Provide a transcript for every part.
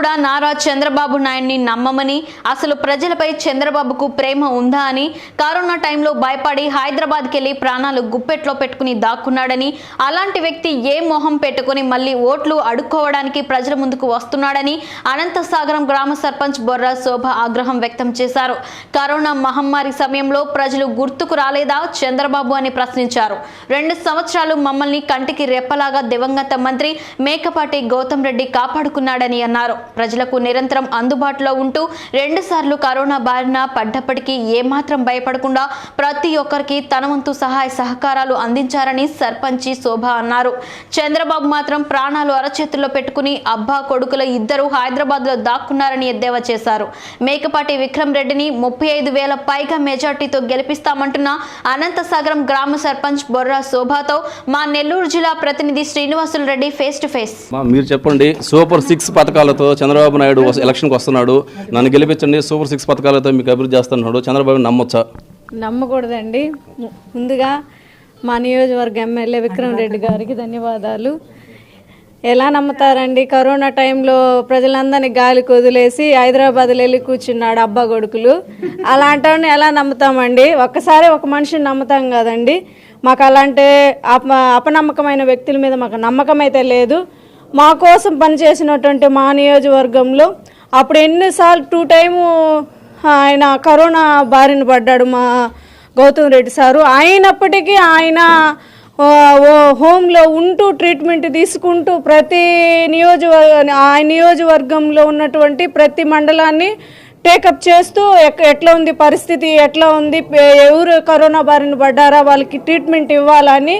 కూడా నారా చంద్రబాబు నాయుడిని నమ్మమని అసలు ప్రజలపై చంద్రబాబుకు ప్రేమ ఉందా అని కరోనా టైంలో భయపడి హైదరాబాద్కి వెళ్ళి ప్రాణాలు గుప్పెట్లో పెట్టుకుని దాక్కున్నాడని అలాంటి వ్యక్తి ఏ మొహం పెట్టుకుని మళ్ళీ ఓట్లు అడుక్కోవడానికి ప్రజల ముందుకు వస్తున్నాడని అనంతసాగరం గ్రామ సర్పంచ్ బొర్రా శోభ ఆగ్రహం వ్యక్తం చేశారు. కరోనా మహమ్మారి సమయంలో ప్రజలు గుర్తుకు రాలేదా చంద్రబాబు అని ప్రశ్నించారు. రెండు సంవత్సరాలు మమ్మల్ని కంటికి రెప్పలాగా దివంగత మంత్రి మేకపాటి గౌతమ్ రెడ్డి కాపాడుకున్నాడని అన్నారు. ప్రజలకు నిరంతరం అందుబాటులో ఉంటూ రెండుసార్లు కరోనా బారిన పడ్డప్పటికీ ఏమాత్రం భయపడకుండా ప్రతి ఒక్కరికి తన వంతు సహాయ సహకారాలు అందించారని సర్పంచి శోభ అన్నారు. చంద్రబాబు మాత్రం ప్రాణాలు అరచేతుల్లో పెట్టుకుని అబ్బా కొడుకుల ఇద్దరు హైదరాబాద్లో దాక్కున్నారని ఎద్దేవా చేశారు. మేకపాటి విక్రమ్ రెడ్డిని ముప్పై ఐదు వేల పైగా మెజార్టీతో గెలిపిస్తామంటున్న అనంతసాగరం గ్రామ సర్పంచ్ బొర్రా శోభాతో మా నెల్లూరు జిల్లా ప్రతినిధి Srinivasulu Reddy face to face. మీరు చెప్పండి సూపర్ సిక్స్ పథకాలతో చంద్రబాబు నాయుడు ఎలక్షన్కి వస్తున్నాడు. నన్ను గెలిపించండి సూపర్ సిక్స్ పథకాలతో మీకు అభివృద్ధి చేస్తున్నాడు చంద్రబాబు నమ్మొచ్చా? నమ్మకూడదండి. ము- ముందుగా మా నియోజకవర్గ ఎమ్మెల్యే విక్రమ్ రెడ్డి గారికి ధన్యవాదాలు. ఎలా నమ్ముతారండి? కరోనా టైంలో ప్రజలందరినీ గాలి కుదిలేసి హైదరాబాద్లో వెళ్ళి కూర్చున్నాడు అబ్బా కొడుకులు. అలాంటి ఎలా నమ్ముతామండి? ఒక్కసారి ఒక మనిషిని నమ్ముతాం కదండి. మాకు అలాంటి అప అపనమ్మకమైన వ్యక్తుల మీద మాకు నమ్మకం అయితే లేదు. మా కోసం పనిచేసినటువంటి మా నియోజకవర్గంలో అప్పుడు ఎన్నిసార్లు టూ టైము ఆయన కరోనా బారిన పడ్డాడు మా గౌతమ్ రెడ్డి సారు. అయినప్పటికీ ఆయన హోమ్లో ఉంటూ ట్రీట్మెంట్ తీసుకుంటూ ప్రతి నియోజకవర్గ ఆ నియోజకవర్గంలో ఉన్నటువంటి ప్రతి మండలాన్ని టేకప్ చేస్తూ ఎట్లా ఉంది పరిస్థితి ఎట్లా ఉంది ఎవరు కరోనా బారిన పడ్డారా వాళ్ళకి ట్రీట్మెంట్ ఇవ్వాలని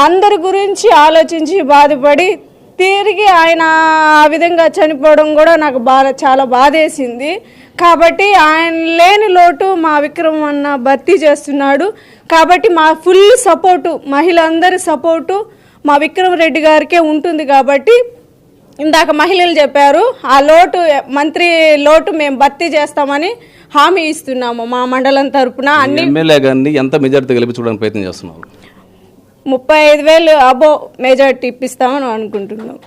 అందరి గురించి ఆలోచించి బాధపడి తిరిగి ఆయన ఆ విధంగా చనిపోవడం కూడా నాకు బాగా చాలా బాధేసింది. కాబట్టి ఆయన లేని లోటు మా విక్రమ్ అన్న భర్తీ చేస్తున్నాడు. కాబట్టి మా ఫుల్ సపోర్టు మహిళలందరి సపోర్టు మా విక్రమ్ రెడ్డి గారికే ఉంటుంది కాబట్టి ఇందాక మహిళలు చెప్పారు ఆ లోటు మంత్రి లోటు మేము భర్తీ చేస్తామని హామీ ఇస్తున్నాము మా మండలం తరపున. అన్ని ఎమ్మెల్యే గారిని ఎంత మెజార్టీతో గెలిపించుకోవడానికి ప్రయత్నం చేస్తున్నారు? ముప్పై ఐదు వేలు అబో మెజార్టీ ఇప్పిస్తామని అనుకుంటున్నాం.